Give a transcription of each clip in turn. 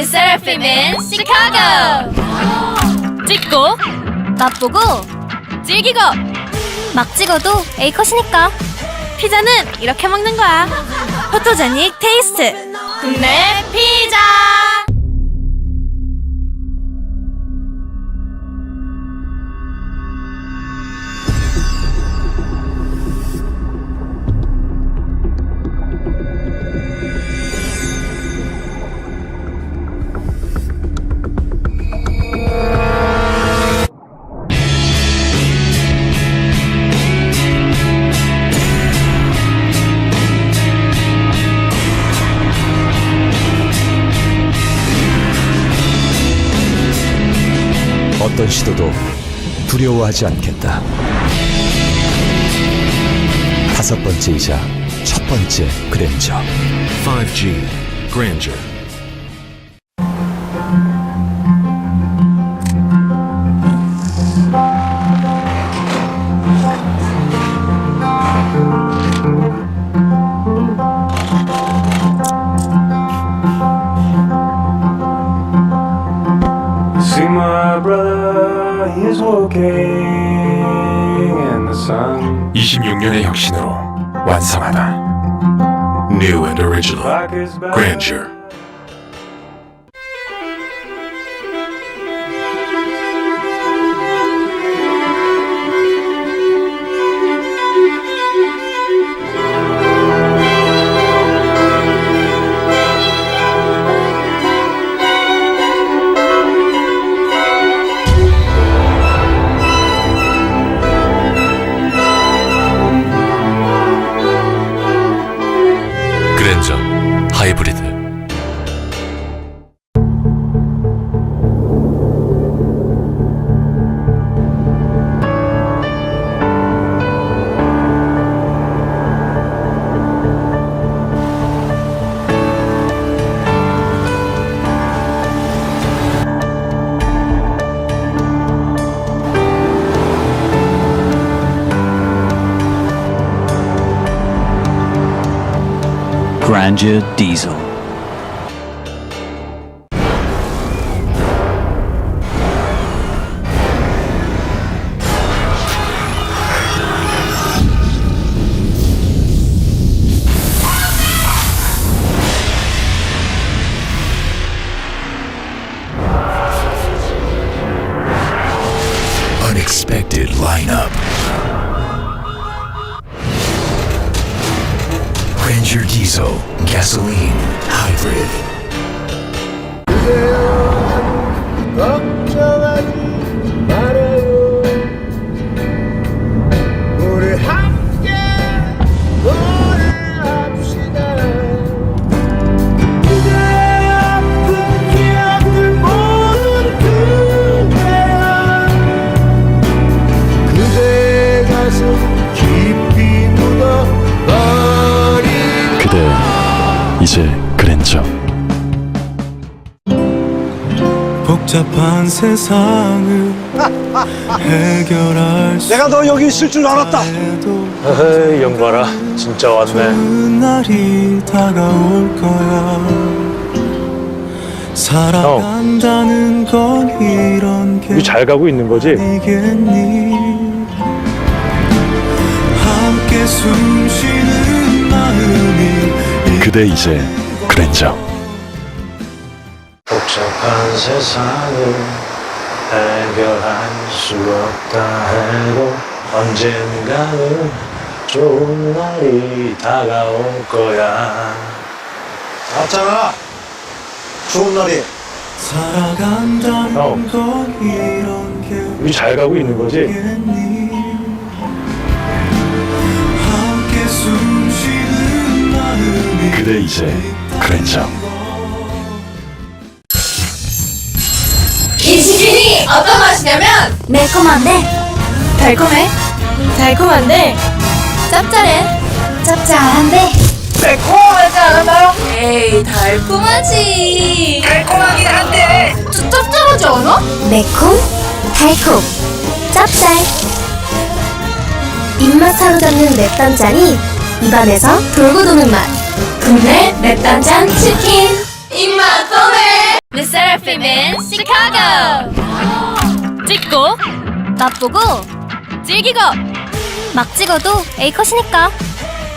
The Seraphim in Chicago. 찍고 맛보고 질기고 막 찍어도 A 컷이니까. 피자는 이렇게 먹는 거야. 포토제닉 테이스트. 국내 피자. 어떤 시도도 두려워하지 않겠다. 다섯 번째이자 첫 번째 그랜저. 5G Grandeur. 혁신으로 완성하다. New and original. Grandeur. Frangia Diesel. Grandeur Diesel Gasoline Hybrid. 걱 복잡한 세상을 해결할 수 내가 너 여기 있을 줄 알았다 해도 에이 영봐라 진짜 왔네 날이 다가올 거야 살아간다는 건 이런 게잘 가고 있는 거지? 아니겠니 함께 숨 쉬는 마음이 그대 이제 그랜저. 복잡한 세상을 해결할 수 없다 해도 언젠가는 좋은 날이 다가올 거야 맞잖아 좋은 날이 살아간다는 형. 건 이런 게 우리 잘 가고 있는 거지? 아니겠니 함께 숨 쉬는 마음이 그대 이제 그랜저. 어떤 맛이냐면 매콤한데 달콤해. 달콤한데 짭짤해. 짭짤한데 매콤하지 않아요? 에이 달콤하지. 달콤하긴 한데 짭짤하지 않아? 매콤, 달콤, 짭짤. 입맛 사로잡는 맵단짠이 입안에서 돌고 도는 맛. 국내 맵단짠 치킨. 입맛 도네. 맛보고 즐기고 막 찍어도 A컷이니까.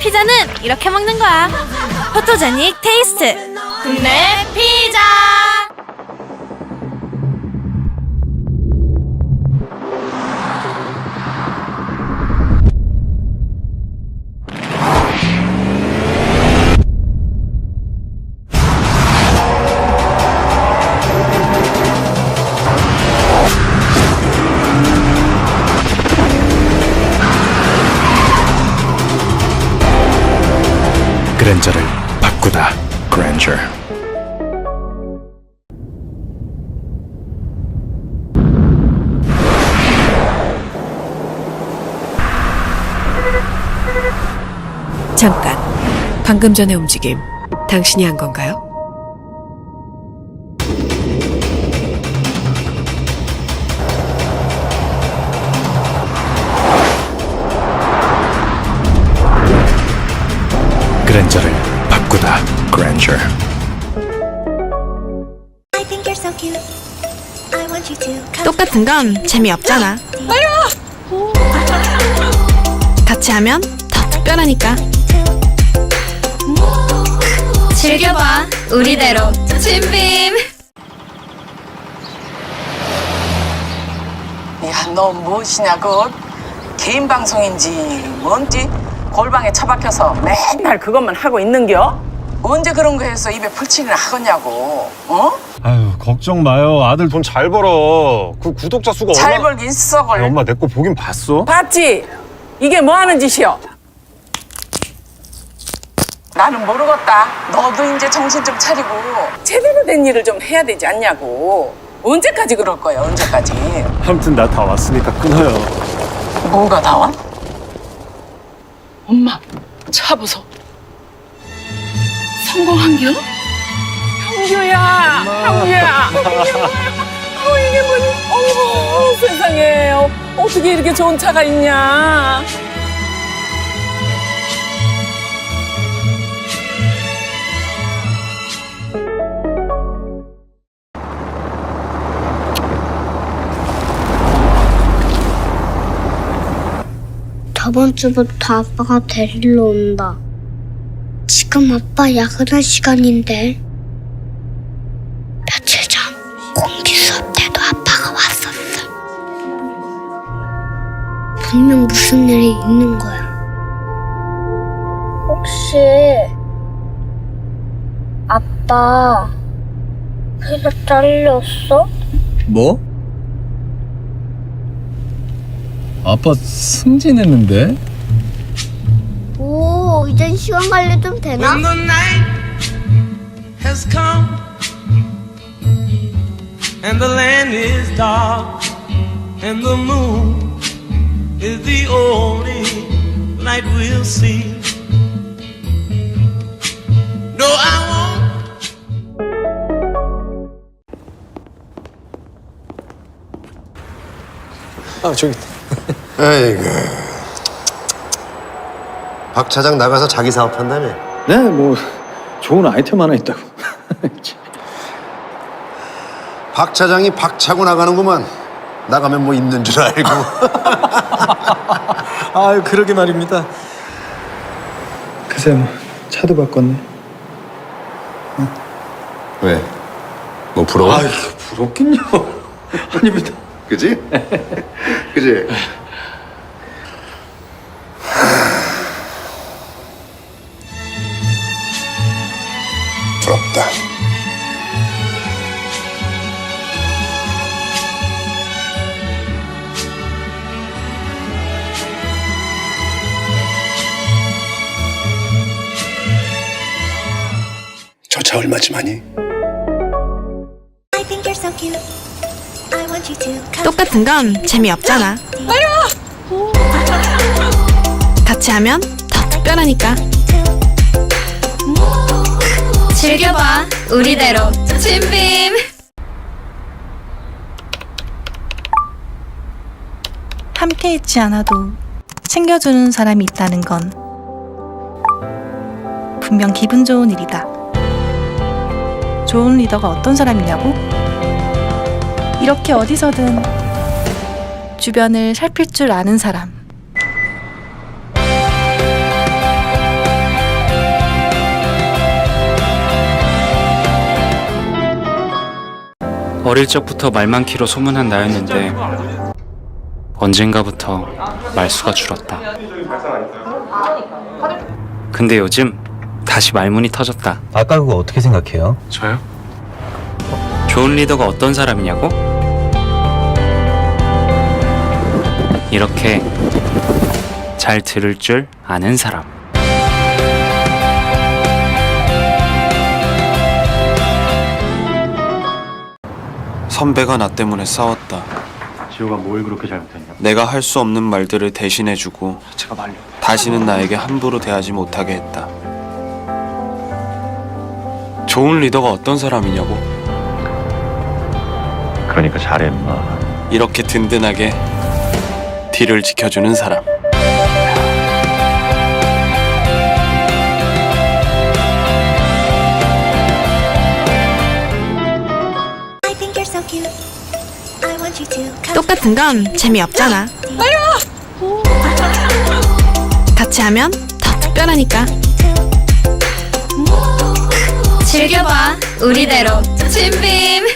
피자는 이렇게 먹는 거야. 포토제닉 테이스트. 국내 피자 그랜저를 바꾸다. Grandeur. 잠깐. 방금 전의 움직임, 당신이 한 건가요? 그랜저를 바꾸다. Grandeur. I think you're so cute. I want you to come 똑같은 건 재미없잖아. 같이 하면 더 특별하니까. 즐겨봐 우리대로. 진빔. 야, 너 무엇이냐, 그 개인 방송인지 뭔지 골방에 처박혀서 맨날 그것만 하고 있는겨? 언제 그런 거 해서 입에 풀칠을 하겠냐고, 어? 아유 걱정 마요. 아들 돈 잘 벌어. 그 구독자 수가 잘 얼마? 벌긴 썩을. 아니, 엄마 내 거 보긴 봤어? 봤지? 이게 뭐 하는 짓이여? 나는 모르겠다. 너도 이제 정신 좀 차리고 제대로 된 일을 좀 해야 되지 않냐고. 언제까지 그럴 거야, 언제까지? 아무튼 나 다 왔으니까 끊어요. 뭐가 나와? 엄마, 차 보소. 성공한겨? 형규야, 형규야. 어, 이게 뭐니? 어머, 세상에. 어, 어떻게 이렇게 좋은 차가 있냐? 저번 주부터 아빠가 데리러 온다. 지금 아빠 야근할 시간인데. 며칠 전 공기 수업 때도 아빠가 왔었어. 분명 무슨 일이 있는 거야. 혹시 아빠 회사 잘렸어? 뭐? 아빠 승진했는데? 오, 이젠 시간 관리 좀 되나? the night has come and the land is dark and the moon is the only light we'll see. No, I won't. 아 저기 아이고. 박 차장 나가서 자기 사업한다며. 네, 뭐 좋은 아이템 하나 있다고. 박 차장이 박 차고 나가는구만. 나가면 뭐 있는 줄 알고. 아유, 그러게 말입니다. 글쎄 뭐 차도 바꿨네. 왜? 뭐 부러워? 아유, 부럽긴요. 아닙니다. 그지? 그지? 저차 얼마쯤 하니? I think you're so cute. I want you to come 똑같은 건 재미없잖아 같이 하면 더 특별하니까 즐겨봐 우리대로 진빔 함께 있지 않아도 챙겨주는 사람이 있다는 건 분명 기분 좋은 일이다. 좋은 리더가 어떤 사람이냐고? 이렇게 어디서든 주변을 살필 줄 아는 사람. 어릴 적부터 말 많기로 소문한 나였는데 언젠가부터 말수가 줄었다. 근데 요즘 다시 말문이 터졌다. 아까 그거 어떻게 생각해요? 저요? 좋은 리더가 어떤 사람이냐고? 이렇게 잘 들을 줄 아는 사람. 선배가 나 때문에 싸웠다. 지호가 뭘 그렇게 잘못했냐? 내가 할 수 없는 말들을 대신해주고 제가 말려. 다시는 나에게 함부로 대하지 못하게 했다. 좋은 리더가 어떤 사람이냐고? 그러니까 잘해 임마. 이렇게 든든하게 뒤를 지켜주는 사람. I think you're so cute. I want you to come 똑같은 건 재미없잖아. 같이 하면 더 특별하니까. 즐겨봐, 우리대로. 진빔!